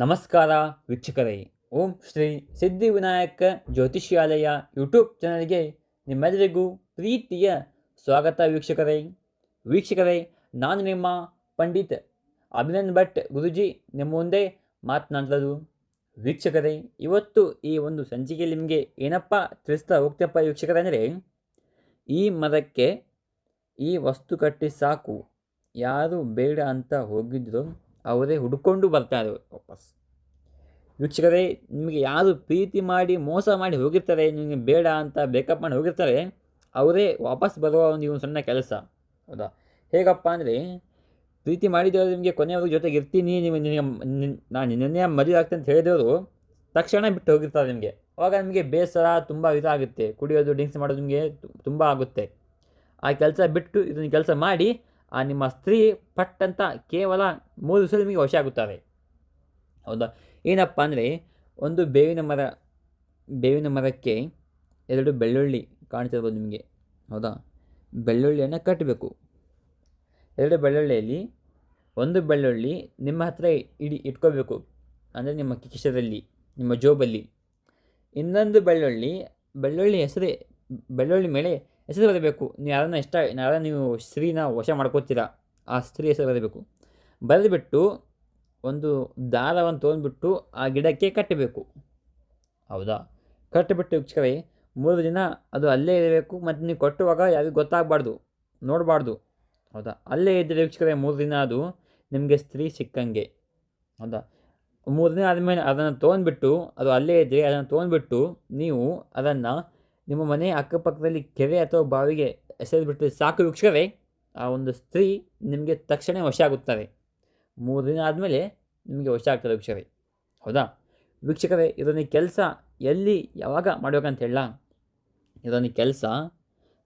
ನಮಸ್ಕಾರ ವೀಕ್ಷಕರೇ. ಓಂ ಶ್ರೀ ಸಿದ್ಧಿವಿನಾಯಕ ಜ್ಯೋತಿಷ್ಯಾಲಯ ಯೂಟ್ಯೂಬ್ ಚಾನಲ್ಗೆ ನಿಮ್ಮೆಲ್ಲರಿಗೂ ಪ್ರೀತಿಯ ಸ್ವಾಗತ ವೀಕ್ಷಕರೇ. ವೀಕ್ಷಕರೇ, ನಾನು ನಿಮ್ಮ ಪಂಡಿತ್ ಅಭಿನಂದ್ ಭಟ್ ಗುರುಜಿ. ನಿಮ್ಮ ಮುಂದೆ ಮಾತನಾಡಲು ವೀಕ್ಷಕರೇ, ಇವತ್ತು ಈ ಒಂದು ಸಂಚಿಕೆಯಲ್ಲಿ ನಿಮಗೆ ಏನಪ್ಪ ತಿಳಿಸ್ತಾ ಹೋಗ್ತಪ್ಪ ವೀಕ್ಷಕರೇ ಅಂದರೆ, ಈ ಮರಕ್ಕೆ ಈ ವಸ್ತು ಕಟ್ಟಿ ಸಾಕು. ಯಾರು ಬೇಡ ಅಂತ ಹೋಗಿದ್ರು ಅವರೇ ಹುಡ್ಕೊಂಡು ಬರ್ತಾರೆ. ವಾಪಸ್. ವೀಕ್ಷಕರೇ, ನಿಮಗೆ ಯಾರು ಪ್ರೀತಿ ಮಾಡಿ ಮೋಸ ಮಾಡಿ ಹೋಗಿರ್ತಾರೆ, ನಿಮಗೆ ಬೇಡ ಅಂತ ಬೇಕಪ್ ಮಾಡಿ ಹೋಗಿರ್ತಾರೆ, ಅವರೇ ವಾಪಸ್ ಬರುವ ಒಂದು ಒಂದು ಸಣ್ಣ ಕೆಲಸ. ಹೌದಾ? ಹೇಗಪ್ಪ ಅಂದರೆ, ಪ್ರೀತಿ ಮಾಡಿದವರು ನಿಮಗೆ ಕೊನೆಯವರು ಜೊತೆಗೆ ಇರ್ತೀನಿ, ನೀವು ನಿನಗೆ ನಾನು ನಿನ್ನೆ ಮದುವೆ ಅಂತ ಹೇಳಿದವರು ತಕ್ಷಣ ಬಿಟ್ಟು ಹೋಗಿರ್ತಾರೆ ನಿಮಗೆ. ಅವಾಗ ನಿಮಗೆ ಬೇಸರ, ತುಂಬ ಇದಾಗುತ್ತೆ. ಕುಡಿಯೋದು ಡ್ರಿಂಕ್ಸ್ ಮಾಡೋದು ನಿಮಗೆ ತುಂಬ ಆಗುತ್ತೆ. ಆ ಕೆಲಸ ಬಿಟ್ಟು ಇದನ್ನು ಕೆಲಸ ಮಾಡಿ ಆ ನಿಮ್ಮ ಸ್ತ್ರೀ ಪಟ್ ಅಂತ ಕೇವಲ ಮೂರು ದಿವಸ ನಿಮಗೆ ವಶ ಆಗುತ್ತಾರೆ. ಹೌದಾ? ಏನಪ್ಪ ಅಂದರೆ ಒಂದು ಬೇವಿನ ಮರ, ಬೇವಿನ ಮರಕ್ಕೆ ಎರಡು ಬೆಳ್ಳುಳ್ಳಿ ಕಾಣ್ತಿರ್ಬೋದು ನಿಮಗೆ. ಹೌದಾ? ಬೆಳ್ಳುಳ್ಳಿಯನ್ನು ಕಟ್ಟಬೇಕು ಎರಡು ಬೆಳ್ಳುಳ್ಳಿಯಲ್ಲಿ ಒಂದು ಬೆಳ್ಳುಳ್ಳಿ ನಿಮ್ಮ ಹತ್ರ ಇಡಿ, ಇಟ್ಕೋಬೇಕು. ಅಂದರೆ ನಿಮ್ಮ ಕಿಶದಲ್ಲಿ, ನಿಮ್ಮ ಜೋಬಲ್ಲಿ. ಇನ್ನೊಂದು ಬೆಳ್ಳುಳ್ಳಿ ಬೆಳ್ಳುಳ್ಳಿ ಹೆಸರೇ, ಬೆಳ್ಳುಳ್ಳಿ ಮೇಲೆ ಹೆಸರು ಬರಬೇಕು ನೀವು ಯಾರನ್ನ ಇಷ್ಟ, ಯಾರನ್ನ ನೀವು ಸ್ತ್ರೀನ ವಶ ಮಾಡ್ಕೋತೀರಾ, ಆ ಸ್ತ್ರೀ ಹೆಸರು ಬರಬೇಕು ಬರೆದುಬಿಟ್ಟು ಒಂದು ದಾರವನ್ನು ತೊಗೊಂಡ್ಬಿಟ್ಟು ಆ ಗಿಡಕ್ಕೆ ಕಟ್ಟಬೇಕು. ಹೌದಾ? ಕಟ್ಟಿಬಿಟ್ಟು ವೀಕ್ಷಕರೇ, ಮೂರು ದಿನ ಅದು ಅಲ್ಲೇ ಇರಬೇಕು ಮತ್ತು ನೀವು ಕಟ್ಟುವಾಗ ಯಾರಿಗೂ ಗೊತ್ತಾಗಬಾರ್ದು, ನೋಡಬಾರ್ದು. ಹೌದಾ? ಅಲ್ಲೇ ಇದ್ದರೆ ವೀಕ್ಷಕರೇ, ಮೂರು ದಿನ ಅದು ನಿಮಗೆ ಸ್ತ್ರೀ ಸಿಕ್ಕಂಗೆ. ಹೌದಾ? ಮೂರು ದಿನ ಆದಮೇಲೆ ಅದನ್ನು ತೊಗೊಂಡ್ಬಿಟ್ಟು, ಅದು ಅಲ್ಲೇ ಇದ್ದರೆ ಅದನ್ನು ತೊಗೊಂಡ್ಬಿಟ್ಟು ನೀವು ಅದನ್ನು ನಿಮ್ಮ ಮನೆ ಅಕ್ಕಪಕ್ಕದಲ್ಲಿ ಕೆರೆ ಅಥವಾ ಬಾವಿಗೆ ಎಸೆದುಬಿಟ್ಟು ಸಾಕು ವೃಕ್ಷವೇ? ಆ ಒಂದು ಸ್ತ್ರೀ ನಿಮಗೆ ತಕ್ಷಣ ವಶ ಆಗುತ್ತಾರೆ ಮೂರು ದಿನ ಆದಮೇಲೆ ನಿಮಗೆ ವಶ ಆಗ್ತದೆ ವೀಕ್ಷಕರೇ ಹೌದಾ? ವೀಕ್ಷಕರೇ ಇದನ್ನು ಕೆಲಸ ಎಲ್ಲಿ ಯಾವಾಗ ಮಾಡಬೇಕಂತ ಹೇಳ ಇದನ್ನು ಕೆಲಸ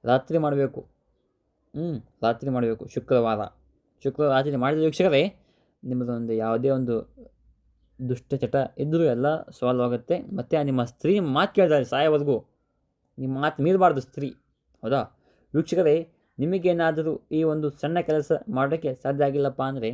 ರಾತ್ರಿ ಮಾಡಬೇಕು. ಹ್ಞೂ ರಾತ್ರಿ ಮಾಡಬೇಕು, ಶುಕ್ರವಾರ. ಶುಕ್ರವಾರ ರಾತ್ರಿ ಮಾಡಿದ ವೀಕ್ಷಕರೇ, ನಿಮ್ಮದೊಂದು ಯಾವುದೇ ಒಂದು ದುಷ್ಟ ಚಟ ಇದ್ದರೂ ಎಲ್ಲ ಸಾಲ್ವ್ ಆಗುತ್ತೆ. ಮತ್ತು ನಿಮ್ಮ ಸ್ತ್ರೀ ಮಾತು ಕೇಳ್ತಾರೆ ಸಾಯೋವರೆಗೂ. ನಿಮ್ಮ ಮಾತು ಮೀರಬಾರ್ದು ಸ್ತ್ರೀ. ಹೌದಾ? ವೀಕ್ಷಕರೇ, ನಿಮಗೇನಾದರೂ ಈ ಒಂದು ಸಣ್ಣ ಕೆಲಸ ಮಾಡೋಕ್ಕೆ ಸಾಧ್ಯ ಆಗಿಲ್ಲಪ್ಪ ಅಂದರೆ,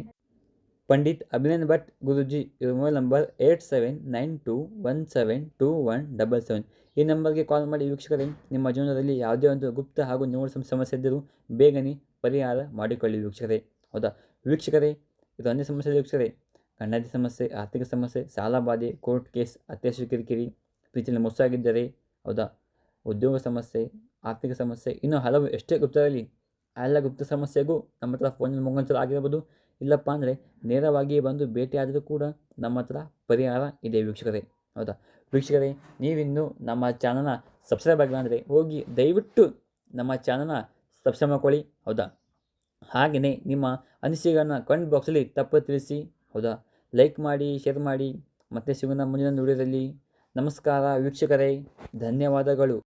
ಪಂಡಿತ್ ಅಭಿನಂದ್ ಭಟ್ ಗುರುಜಿ, ಇವ್ರ mobile number eight seven nine two one seven two one double seven. ಈ ನಂಬರ್ಗೆ ಕಾಲ್ ಮಾಡಿ ವೀಕ್ಷಕರೇ, ನಿಮ್ಮ ಜೀವನದಲ್ಲಿ ಯಾವುದೇ ಒಂದು ಗುಪ್ತ ಹಾಗೂ ನೋವು ಸಮಸ್ಯೆ ಇದ್ದರೂ ಬೇಗನೆ ಪರಿಹಾರ ಮಾಡಿಕೊಳ್ಳಿ ವೀಕ್ಷಕರೇ. ಹೌದಾ? ವೀಕ್ಷಕರೇ, ಇದು ಅನ್ಯ ಸಮಸ್ಯೆ ವೀಕ್ಷಕರೇ. ಗಂಡಾದಿ ಸಮಸ್ಯೆ, ಆರ್ಥಿಕ ಸಮಸ್ಯೆ, ಸಾಲ ಬಾಧೆ, ಕೋರ್ಟ್ ಕೇಸ್, ಅತ್ಯಾಶ ಕಿರಿಕಿರಿ, ಪ್ರೀತಿಯಲ್ಲಿ ಮೊಸಾಗಿದ್ದರೆ ಹೌದಾ? ಉದ್ಯೋಗ ಸಮಸ್ಯೆ, ಆರ್ಥಿಕ ಸಮಸ್ಯೆ, ಇನ್ನೂ ಹಲವು ಎಷ್ಟೇ ಗುಪ್ತ ಇರಲಿ ಆ ಎಲ್ಲ ಗುಪ್ತ ಸಮಸ್ಯೆಗೂ ನಮ್ಮ ಹತ್ರ ಫೋನಿನ ಮುಖಾಂತರ ಆಗಿರ್ಬೋದು. ಇಲ್ಲಪ್ಪ ಅಂದರೆ ನೇರವಾಗಿ ಬಂದು ಭೇಟಿಯಾದರೂ ಕೂಡ ನಮ್ಮ ಹತ್ರ ಪರಿಹಾರ ಇದೆ ವೀಕ್ಷಕರೇ. ಹೌದಾ? ವೀಕ್ಷಕರೇ, ನೀವಿನ್ನೂ ನಮ್ಮ ಚಾನಲ್ನ ಸಬ್ಸ್ಕ್ರೈಬ್ ಆಗಿಲ್ಲ ಅಂದರೆ ಹೋಗಿ ದಯವಿಟ್ಟು ನಮ್ಮ ಚಾನಲ್ನ ಸಬ್ಸ್ಕ್ರೈಬ್ ಮಾಡ್ಕೊಳ್ಳಿ. ಹೌದಾ? ಹಾಗೆಯೇ ನಿಮ್ಮ ಅನಿಸಿಕೆಗಳನ್ನ ಕಮೆಂಟ್ ಬಾಕ್ಸಲ್ಲಿ ತಪ್ಪು ತಿಳಿಸಿ. ಹೌದಾ? ಲೈಕ್ ಮಾಡಿ ಶೇರ್ ಮಾಡಿ. ಮತ್ತೆ ಸಿಗೋಣ ಮುಂದಿನ ವಿಡಿಯೋದಲ್ಲಿ. ನಮಸ್ಕಾರ ವೀಕ್ಷಕರೇ. ಧನ್ಯವಾದಗಳು.